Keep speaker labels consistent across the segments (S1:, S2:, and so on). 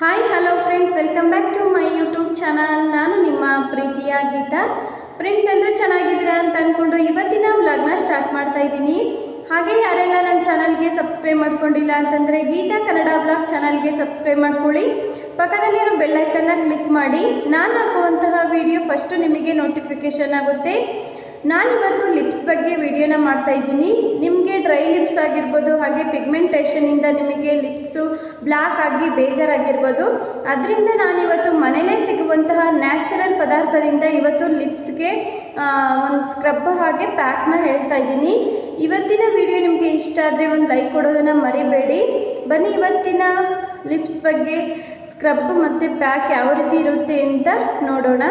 S1: Hi hello friends welcome back to my YouTube channel ನಾನು ನಿಮ್ಮ ಪ್ರೀತಿಯ ಗೀತಾ. ಫ್ರೆಂಡ್ಸ್ ಎಲ್ಲರೂ ಚೆನ್ನಾಗಿದ್ದೀರಾ ಅಂತ ಅಂದ್ಕೊಂಡು ಇವತ್ತಿನ ವ್ಲಾಗ್ನ ಸ್ಟಾರ್ಟ್ ಮಾಡ್ತಾ ಇದ್ದೀನಿ. ಹಾಗೆ ಯಾರೆಲ್ಲ ನನ್ನ ಚಾನಲ್ಗೆ ಸಬ್ಸ್ಕ್ರೈಬ್ ಮಾಡ್ಕೊಂಡಿಲ್ಲ ಅಂತಂದರೆ ಗೀತಾ ಕನ್ನಡ ಬ್ಲಾಗ್ ಚಾನಲ್ಗೆ ಸಬ್ಸ್ಕ್ರೈಬ್ ಮಾಡ್ಕೊಳ್ಳಿ. ಪಕ್ಕದಲ್ಲಿರೋ ಬೆಲ್ಲೈಕನ್ನ ಕ್ಲಿಕ್ ಮಾಡಿ. ನಾನು ಹಾಕುವಂತಹ ವಿಡಿಯೋ ಫಸ್ಟು ನಿಮಗೆ ನೋಟಿಫಿಕೇಷನ್ ಆಗುತ್ತೆ. ನಾನಿವತ್ತು ಲಿಪ್ಸ್ ಬಗ್ಗೆ ವಿಡಿಯೋನ ಮಾಡ್ತಾ ಇದ್ದೀನಿ. ನಿಮಗೆ ಡ್ರೈ ಲಿಪ್ಸ್ ಆಗಿರ್ಬೋದು, ಹಾಗೆ ಪಿಗ್ಮೆಂಟೇಷನಿಂದ ನಿಮಗೆ ಲಿಪ್ಸು ಬ್ಲ್ಯಾಕ್ ಆಗಿ ಬೇಜಾರಾಗಿರ್ಬೋದು. ಅದರಿಂದ ನಾನಿವತ್ತು ಮನೆಯಲ್ಲೇ ಸಿಗುವಂತಹ ನ್ಯಾಚುರಲ್ ಪದಾರ್ಥದಿಂದ ಇವತ್ತು ಲಿಪ್ಸ್ಗೆ ಒಂದು ಸ್ಕ್ರಬ್ ಹಾಗೆ ಪ್ಯಾಕ್ನ ಹೇಳ್ತಾ ಇದ್ದೀನಿ. ಇವತ್ತಿನ ವಿಡಿಯೋ ನಿಮಗೆ ಇಷ್ಟ ಆದರೆ ಒಂದು ಲೈಕ್ ಕೊಡೋದನ್ನು ಮರಿಬೇಡಿ. ಬನ್ನಿ ಇವತ್ತಿನ ಲಿಪ್ಸ್ ಬಗ್ಗೆ, ಸ್ಕ್ರಬ್ ಮತ್ತು ಪ್ಯಾಕ್ ಯಾವ ರೀತಿ ಇರುತ್ತೆ ಅಂತ ನೋಡೋಣ.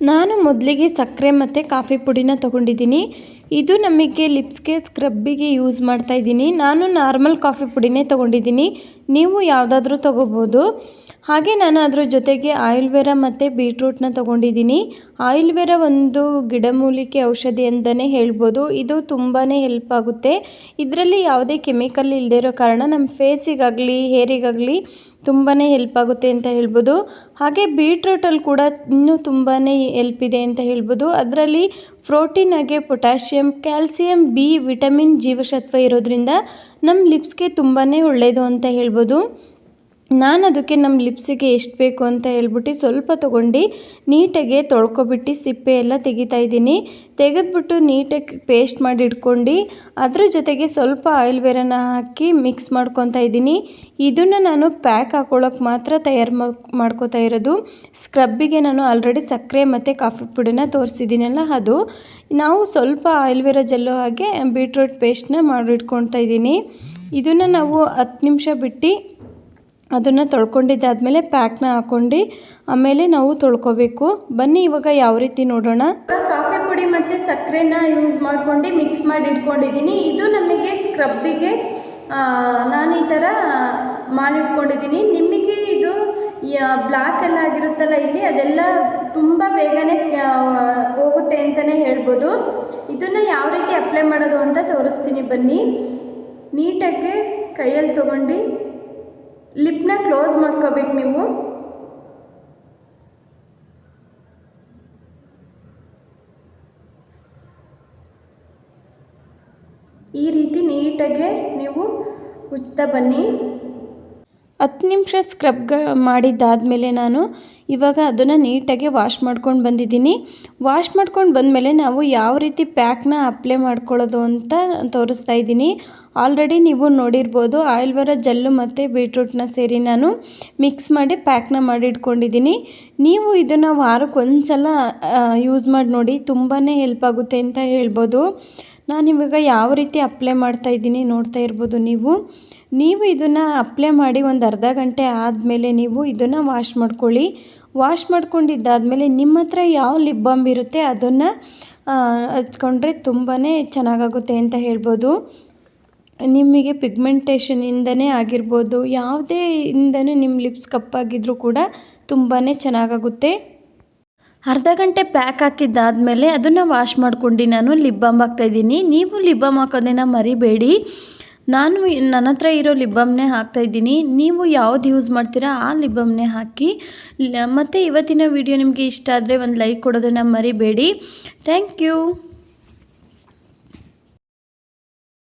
S2: ನಾನು ಮೊದಲಿಗೆ ಸಕ್ಕರೆ ಮತ್ತು ಕಾಫಿ ಪುಡಿನ ತೊಗೊಂಡಿದ್ದೀನಿ. ಇದು ನಮಗೆ ಲಿಪ್ಸ್ಗೆ, ಸ್ಕ್ರಬ್ಬಿಗೆ ಯೂಸ್ ಮಾಡ್ತಾ ಇದ್ದೀನಿ. ನಾನು ನಾರ್ಮಲ್ ಕಾಫಿ ಪುಡಿನೇ ತೊಗೊಂಡಿದ್ದೀನಿ. ನೀವು ಯಾವುದಾದ್ರೂ ತೊಗೋಬೋದು. ಹಾಗೆ ನಾನು ಅದ್ರ ಜೊತೆಗೆ ಆಯುರ್ವೇರ ಮತ್ತು ಬೀಟ್ರೂಟನ್ನ ತೊಗೊಂಡಿದ್ದೀನಿ. ಆಯುರ್ವೇರ ಒಂದು ಗಿಡಮೂಲಿಕೆ ಔಷಧಿ ಅಂತಲೇ ಹೇಳ್ಬೋದು. ಇದು ತುಂಬಾ ಹೆಲ್ಪ್ ಆಗುತ್ತೆ. ಇದರಲ್ಲಿ ಯಾವುದೇ ಕೆಮಿಕಲ್ ಇಲ್ಲದೆ ಇರೋ ಕಾರಣ ನಮ್ಮ ಫೇಸಿಗಾಗಲಿ ಹೇರಿಗಾಗಲಿ ತುಂಬಾ ಹೆಲ್ಪ್ ಆಗುತ್ತೆ ಅಂತ ಹೇಳ್ಬೋದು. ಹಾಗೆ ಬೀಟ್ರೂಟಲ್ಲಿ ಕೂಡ ಇನ್ನೂ ತುಂಬಾ ಹೆಲ್ಪ್ ಇದೆ ಅಂತ ಹೇಳ್ಬೋದು. ಅದರಲ್ಲಿ ಪ್ರೋಟೀನ್ ಹಾಗೆ ಪೊಟ್ಯಾಷಿಯಮ್ ಕ್ಯಾಲ್ಸಿಯಂ ಬಿ ವಿಟಮಿನ್ ಜೀವಸತ್ವ ಇರೋದ್ರಿಂದ ನಮ್ಮ ಲಿಪ್ಸ್ಗೆ ತುಂಬಾ ಒಳ್ಳೆಯದು ಅಂತ ಹೇಳ್ಬೋದು. ನಾನು ಅದಕ್ಕೆ ನಮ್ಮ ಲಿಪ್ಸಿಗೆ ಎಷ್ಟು ಬೇಕು ಅಂತ ಹೇಳ್ಬಿಟ್ಟು ಸ್ವಲ್ಪ ತೊಗೊಂಡು ನೀಟಾಗೆ ತೊಳ್ಕೊಬಿಟ್ಟು ಸಿಪ್ಪೆ ಎಲ್ಲ ತೆಗಿತಾ ಇದ್ದೀನಿ. ತೆಗೆದ್ಬಿಟ್ಟು ನೀಟಾಗಿ ಪೇಸ್ಟ್ ಮಾಡಿ ಇಟ್ಕೊಂಡು ಅದ್ರ ಜೊತೆಗೆ ಸ್ವಲ್ಪ ಆಯಿಲ್ ವೇರನ ಹಾಕಿ ಮಿಕ್ಸ್ ಮಾಡ್ಕೊತಾ ಇದ್ದೀನಿ. ಇದನ್ನು ನಾನು ಪ್ಯಾಕ್ ಹಾಕ್ಕೊಳ್ಳೋಕೆ ಮಾತ್ರ ತಯಾರು ಮಾಡ್ಕೋತಾ ಇರೋದು. ಸ್ಕ್ರಬ್ಬಿಗೆ ನಾನು ಆಲ್ರೆಡಿ ಸಕ್ಕರೆ ಮತ್ತು ಕಾಫಿ ಪುಡಿನ ತೋರಿಸಿದ್ದೀನಲ್ಲ ಅದು. ನಾವು ಸ್ವಲ್ಪ ಆಯಿಲ್ ವೇರ ಜೆಲ್ಲು ಹಾಗೆ ಬೀಟ್ರೂಟ್ ಪೇಸ್ಟ್ನ ಮಾಡಿಟ್ಕೊತಾ ಇದ್ದೀನಿ. ಇದನ್ನು ನಾವು ಹತ್ತು ನಿಮಿಷ ಬಿಟ್ಟು ಅದನ್ನು ತೊಳ್ಕೊಂಡಿದ್ದಾದಮೇಲೆ ಪ್ಯಾಕ್ನ ಹಾಕ್ಕೊಂಡು ಆಮೇಲೆ ನಾವು ತೊಳ್ಕೊಬೇಕು. ಬನ್ನಿ ಇವಾಗ ಯಾವ ರೀತಿ ನೋಡೋಣ.
S1: ಕಾಫಿ ಪುಡಿ ಮತ್ತು ಸಕ್ಕರೆನ ಯೂಸ್ ಮಾಡ್ಕೊಂಡು ಮಿಕ್ಸ್ ಮಾಡಿ ಇಟ್ಕೊಂಡಿದ್ದೀನಿ. ಇದು ನಮಗೆ ಸ್ಕ್ರಬ್ಬಿಗೆ ನಾನು ಈ ಥರ ಮಾಡಿಟ್ಕೊಂಡಿದ್ದೀನಿ ನಿಮಗೆ ಇದು ಬ್ಲ್ಯಾಕ್ ಎಲ್ಲ ಆಗಿರುತ್ತಲ್ಲ ಇಲ್ಲಿ, ಅದೆಲ್ಲ ತುಂಬ ಬೇಗನೆ ಹೋಗುತ್ತೆ ಅಂತಲೇ ಹೇಳ್ಬೋದು. ಇದನ್ನು ಯಾವ ರೀತಿ ಅಪ್ಲೈ ಮಾಡೋದು ಅಂತ ತೋರಿಸ್ತೀನಿ ಬನ್ನಿ. ನೀಟಾಗಿ ಕೈಯಲ್ಲಿ ತೊಗೊಂಡು ಲಿಪ್ನ ಕ್ಲೋಸ್ ಮಾಡ್ಕೋಬೇಕು ನೀವು. ಈ ರೀತಿ ನೀಟಾಗೆ ನೀವು ಉಜ್ತಾ ಬನ್ನಿ.
S2: ಹತ್ತು ನಿಮಿಷ ಸ್ಕ್ರಬ್ ಮಾಡಿದ್ದಾದಮೇಲೆ ನಾನು ಇವಾಗ ಅದನ್ನು ನೀಟಾಗಿ ವಾಶ್ ಮಾಡ್ಕೊಂಡು ಬಂದಿದ್ದೀನಿ. ವಾಶ್ ಮಾಡ್ಕೊಂಡು ಬಂದಮೇಲೆ ನಾವು ಯಾವ ರೀತಿ ಪ್ಯಾಕ್ನ ಅಪ್ಲೈ ಮಾಡ್ಕೊಳ್ಳೋದು ಅಂತ ತೋರಿಸ್ತಾ ಇದ್ದೀನಿ. ಆಲ್ರೆಡಿ ನೀವು ನೋಡಿರ್ಬೋದು ಆಯಿಲ್ವರ ಜಲ್ಲು ಮತ್ತು ಬೀಟ್ರೂಟ್ನ ಸೇರಿ ನಾನು ಮಿಕ್ಸ್ ಮಾಡಿ ಪ್ಯಾಕ್ನ ಮಾಡಿಟ್ಕೊಂಡಿದ್ದೀನಿ. ನೀವು ಇದನ್ನು ವಾರಕ್ಕೆ ಒಂದು ಸಲ ಯೂಸ್ ಮಾಡಿ ನೋಡಿ ತುಂಬಾ ಹೆಲ್ಪ್ ಆಗುತ್ತೆ ಅಂತ ಹೇಳ್ಬೋದು. ನಾನಿವಾಗ ಯಾವ ರೀತಿ ಅಪ್ಲೈ ಮಾಡ್ತಾ ಇದ್ದೀನಿ ನೋಡ್ತಾ ಇರ್ಬೋದು ನೀವು. ನೀವು ಇದನ್ನು ಅಪ್ಲೈ ಮಾಡಿ ಒಂದು ಅರ್ಧ ಗಂಟೆ ಆದಮೇಲೆ ನೀವು ಇದನ್ನು ವಾಶ್ ಮಾಡ್ಕೊಳ್ಳಿ. ವಾಶ್ ಮಾಡ್ಕೊಂಡಿದ್ದಾದಮೇಲೆ ನಿಮ್ಮ ಹತ್ರ ಯಾವ ಲಿಪ್ ಬಾಮ್ ಇರುತ್ತೆ ಅದನ್ನು ಹಚ್ಕೊಂಡ್ರೆ ತುಂಬಾ ಚೆನ್ನಾಗಾಗುತ್ತೆ ಅಂತ ಹೇಳ್ಬೋದು. ನಿಮಗೆ ಪಿಗ್ಮೆಂಟೇಷನಿಂದನೇ ಆಗಿರ್ಬೋದು. ಯಾವುದೇ ಇಂದನೂ ನಿಮ್ಮ ಲಿಪ್ಸ್ ಕಪ್ಪಾಗಿದ್ದರೂ ಕೂಡ ತುಂಬಾ ಚೆನ್ನಾಗಾಗುತ್ತೆ. ಅರ್ಧ ಗಂಟೆ ಪ್ಯಾಕ್ ಹಾಕಿದ್ದಾದಮೇಲೆ ಅದನ್ನು ವಾಶ್ ಮಾಡ್ಕೊಂಡು, ನಾನು ಲಿಪ್ ಬಾಮ್ ಹಾಕ್ತಾಯಿದ್ದೀನಿ ನೀವು ಲಿಪ್ ಬಾಮ್ ಹಾಕೋದನ್ನು ಮರಿಬೇಡಿ. ನಾನು ನನ್ನ ಹತ್ರ ಇರೋ ಲಿಪ್ ಬಾಮ್ನೇ ಹಾಕ್ತಾಯಿದ್ದೀನಿ ನೀವು ಯಾವ್ದು ಯೂಸ್ ಮಾಡ್ತೀರಾ ಆ ಲಿಪ್ ಬಾಮ್ನೇ ಹಾಕಿ. ಮತ್ತು ಇವತ್ತಿನ ವಿಡಿಯೋ ನಿಮಗೆ ಇಷ್ಟ ಆದರೆ ಒಂದು ಲೈಕ್ ಕೊಡೋದನ್ನು ಮರಿಬೇಡಿ. Thank you.